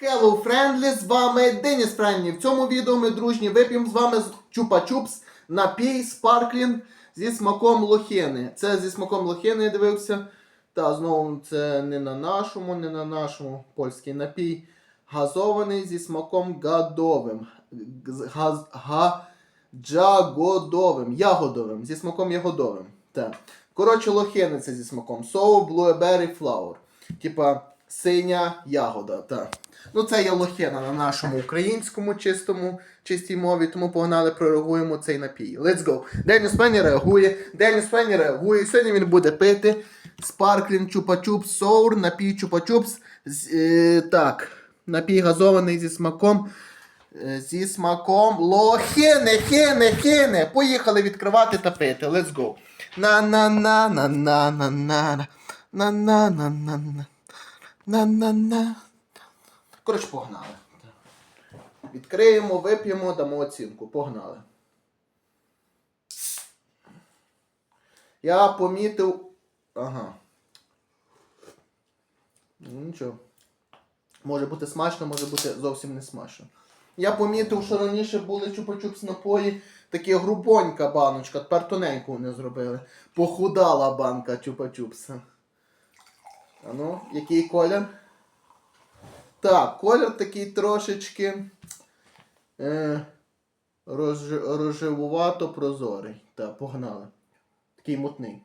Hello Friendly, з вами Деніс Френні. В цьому відео ми дружні вип'ємо з вами чупа-чупс напій Sparkling зі смаком лохини. Це зі смаком лохини я дивився. Та знову це не на нашому, не на нашому польський напій. Газований зі смаком гадовим. Газ, га, джагодовим, ягодовим, зі смаком ягодовим. Так. Коротше, лохини це зі смаком. So Blueberry Flower. Типа синя ягода. Так. Ну, це є лохина на нашому українському чистому, чистій мові, тому погнали, прореагуємо цей напій. Let's go. Деніс Пенні реагує, Деніс Пенні реагує. Сьогодні він буде пити Sparkling Чупа-Чупс Sour, напій Чупа-Чупс. е, так, напій газований зі смаком. е, Зі смаком лохини, хини, хини. Поїхали відкривати та пити. Let's go. на на на-на-на. Коротше, погнали. Відкриємо, вип'ємо, дамо оцінку. Погнали. Я помітив. Ага. Ну, Нічого. Може бути смачно, може бути зовсім не смачно. Я помітив, що раніше були чупа-чупс напої, такі грубонька баночка, тепер тоненьку вони зробили. Похудала банка чупа-чупса. А ну, який колір? Так, колір такий трошечки е, рож, рожевувато прозорий. Так, погнали. Такий мутний.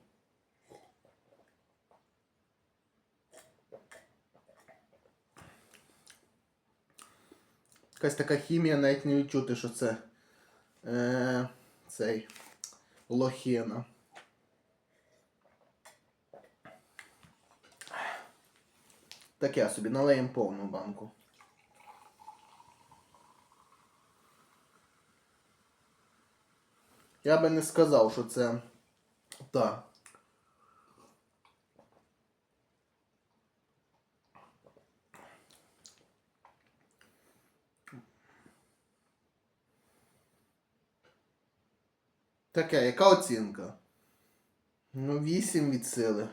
Якась така хімія, навіть не відчути, що це е, цей лохина. Таке собі, налиємо повну банку. Я би не сказав, що це. Так. Таке, яка оцінка? Ну, 8 від сили.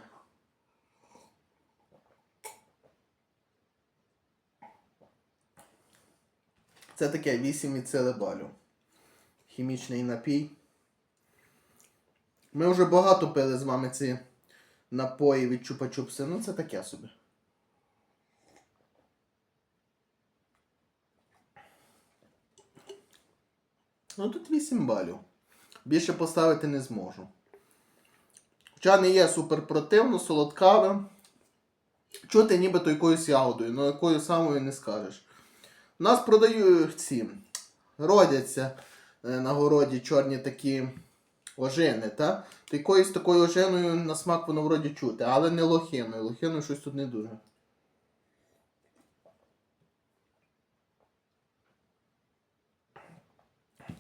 Це таке 8 від сили балю. Хімічний напій. Ми вже багато пили з вами ці напої від чупа-чупси. Ну це таке собі. Ну тут 8 балів. Більше поставити не зможу. Хоча не є супер противно, солодкаве. Чути нібито якоюсь ягодою, але якою самою не скажеш. Нас продають ці, родяться е, на городі чорні такі ожини, та? То якоюсь такою ожиною на смак воно вроді чути, але не лохиною. Лохиною щось тут не дуже.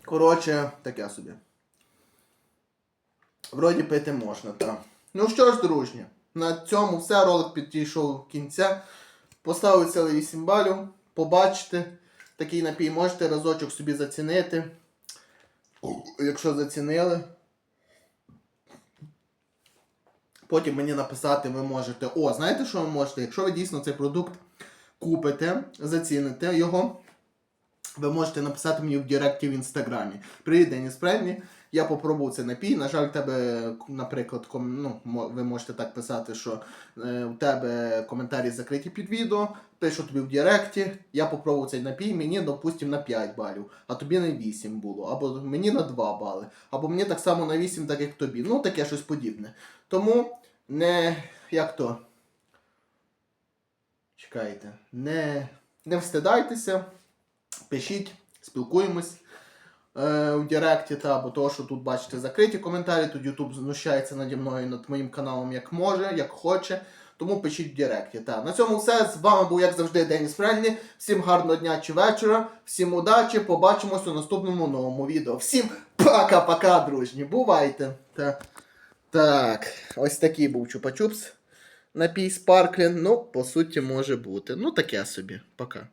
Коротше, таке собі. Вроді пити можна, так. Ну що ж, дружні, на цьому все. Ролик підійшов кінця. Поставив цілий 8 балів. Побачите. Такий напій можете разочок собі зацінити. Якщо зацінили. Потім мені написати ви можете. О, знаєте, що ви можете? Якщо ви дійсно цей продукт купите, заціните його, ви можете написати мені в Директі в інстаграмі. Привіт, Деніс Премні. Я попробував цей напій. На жаль, тебе, наприклад, ком... ну, ви можете так писати, що е, у тебе коментарі закриті під відео. Пишу тобі в Директі. Я попробував цей напій, мені, допустим, на 5 балів, а тобі на 8 було. Або мені на 2 бали. Або мені так само на 8, так як тобі. Ну, таке щось подібне. Тому не. як то. Чекайте, не, не встидайтеся, пишіть, спілкуємось е, в Директі, та, бо того, що тут бачите закриті коментарі, тут YouTube знущається наді мною над моїм каналом як може, як хоче. Тому пишіть в Директі. Та. На цьому все. З вами був, як завжди, Деніс Френлі. Всім гарного дня чи вечора, всім удачі, побачимось у наступному новому відео. Всім пока-пока, дружні. Бувайте. Та. Так, ось такий був чупа-чупс. Напій Спарклін. Ну, по суті, може бути. Ну, таке собі. Пока.